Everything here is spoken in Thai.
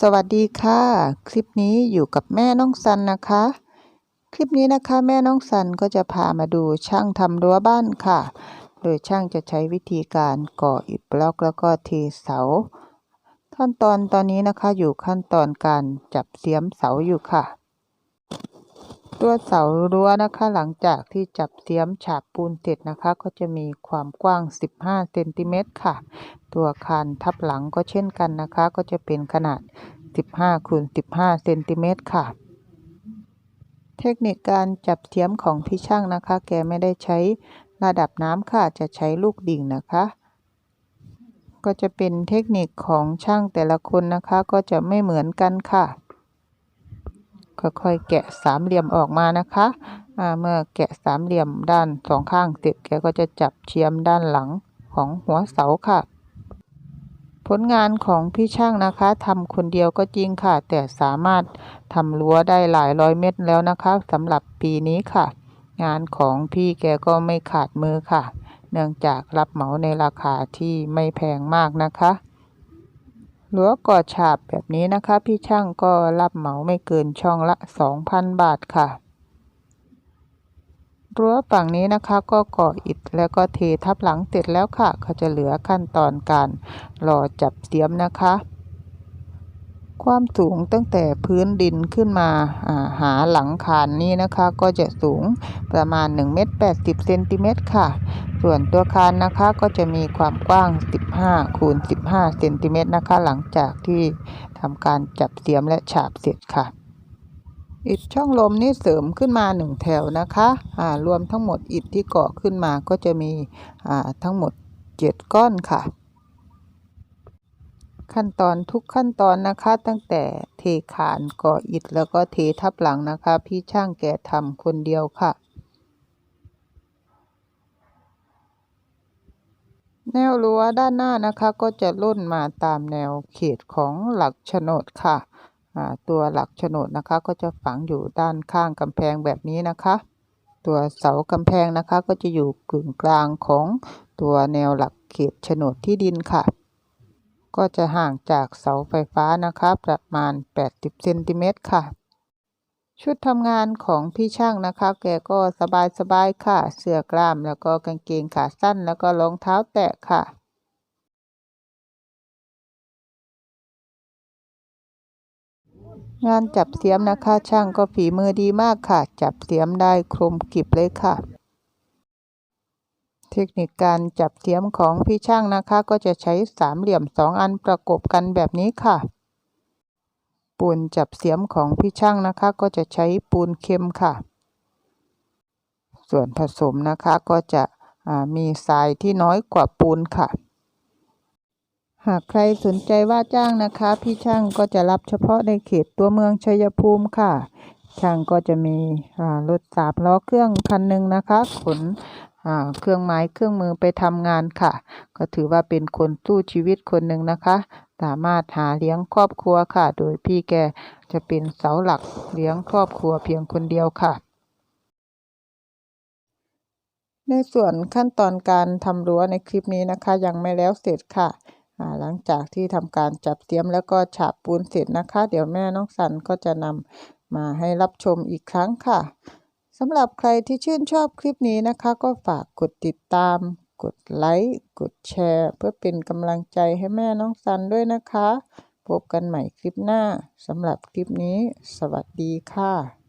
สวัสดีค่ะ คลิปนี้อยู่กับแม่น้องซันนะคะ คลิปนี้นะคะแม่น้องซันก็จะพามาดูช่างทำรั้วบ้านค่ะ โดยช่างจะใช้วิธีการก่ออิฐบล็อกแล้วก็เทเสา ขั้นตอนตอนนี้นะคะอยู่ขั้นตอนการจับเสียมเสาอยู่ค่ะ ตัวเสารั้วนะคะ หลังจากที่จับเสียมฉาบปูนเสร็จนะคะ ก็จะมีความกว้าง 15เซนติเมตรค่ะ ตัวคานทับหลังก็เช่นกันนะคะ ก็จะเป็นขนาด 15คูณ15เซนติเมตรค่ะ เทคนิคการจับเสียมของพี่ช่างนะคะ แกไม่ได้ใช้ระดับน้ำค่ะ จะใช้ลูกดิ่งนะคะ ก็จะเป็นเทคนิคของช่างแต่ละคนนะคะ ก็จะไม่เหมือนกันค่ะ ค่อยๆแกะสามเหลี่ยมออกมานะคะเมื่อแกะสามเหลี่ยมด้านสองข้างเสร็จแกก็จะจับเชียมด้านหลังของหัวเสาค่ะ ผลงานของพี่ช่างนะคะทำคนเดียวก็จริงค่ะ แต่สามารถทำรั้วได้หลายร้อยเมตรแล้วนะคะสำหรับปีนี้ค่ะ งานของพี่แกก็ไม่ขาดมือค่ะ เนื่องจากรับเหมาในราคาที่ไม่แพงมากนะคะ รั้วก่อฉาบแบบนี้นะคะ พี่ช่างก็รับเหมาไม่เกินช่องละ 2,000 บาทค่ะ รั้วฝั่งนี้นะคะก็ก่ออิฐแล้วก็เททับหลังเสร็จแล้วค่ะเขาจะเหลือขั้นตอนการรอจับเสียมนะคะ ความสูงตั้งแต่พื้นดินขึ้นมาาหาหลังคานนี้นะคะ ก็จะสูงประมาณ1เมตร80เซนติเมตรค่ะ ส่วนตัวคานนะคะก็จะมีความกว้าง 15คูณ15เซนติเมตรนะคะ หลังจากที่ทำการจับเสียมและฉาบเสร็จค่ะอิฐช่องลมนี่เสริมขึ้นมาหนึ่งแถวนะคะอ่ารวมทั้งหมดอิฐที่เกาะขึ้นมาก็จะมีทั้งหมด7ก้อนค่ะ ขั้นตอนทุกขั้นตอนนะคะ ตั้งแต่เทขานก่ออิฐแล้วก็เททับหลังนะคะ พี่ช่างแกทำคนเดียวค่ะ แนวรั้วด้านหน้านะคะ ก็จะล่นมาตามแนวเขตของหลักโฉนดค่ะตัวหลักโฉนดนะคะ ก็จะฝังอยู่ด้านข้างกำแพงแบบนี้นะคะ ตัวเสากำแพงนะคะ ก็จะอยู่กึ่งกลางของตัวแนวหลักเขตโฉนดที่ดินค่ะ ก็จะห่างจากเสาไฟฟ้านะคะประมาณ 80เซนติเมตรค่ะ ชุดทำงานของพี่ช่างนะคะ แกก็สบายๆค่ะ เสื้อกล้ามแล้วก็กางเกงขาสั้นแล้วก็รองเท้าแตะค่ะงานจับเสียมนะคะ ช่างก็ฝีมือดีมากค่ะ จับเสียมได้คมกริบเลยค่ะ เทคนิคการจับเสียมของพี่ช่างนะคะ ก็จะใช้สามเหลี่ยมสองอันประกบกันแบบนี้ค่ะ ปูนจับเสียมของพี่ช่างนะคะ ก็จะใช้ปูนเค็มค่ะ ส่วนผสมนะคะก็จะมีทรายที่น้อยกว่าปูนค่ะ หากใครสนใจว่าจ้างนะคะ พี่ช่างก็จะรับเฉพาะในเขตตัวเมืองชัยภูมิค่ะช่างก็จะมีรถสามล้อเครื่องคันหนึ่งนะคะ ขน เครื่องไม้เครื่องมือไปทำงานค่ะ ก็ถือว่าเป็นคนสู้ชีวิตคนหนึ่งนะคะ สามารถหาเลี้ยงครอบครัวค่ะ โดยพี่แกจะเป็นเสาหลักเลี้ยงครอบครัวเพียงคนเดียวค่ะ ในส่วนขั้นตอนการทำรั้วในคลิปนี้นะคะ ยังไม่แล้วเสร็จค่ะหลังจากที่ทำการจับเตรียมแล้วก็ฉาบปูนเสร็จนะคะ เดี๋ยวแม่น้องสันก็จะนำมาให้รับชมอีกครั้งค่ะำหรับใครที่ชื่นชอบคลิปนี้นะคะ ก็ฝากกดติดตาม กดไลค์กดแชร์ เพื่อเป็นกำลังใจให้แม่น้องซันด้วยนะคะ พบกันใหม่คลิปหน้าสำหรับคลิปนี้ สวัสดีค่ะ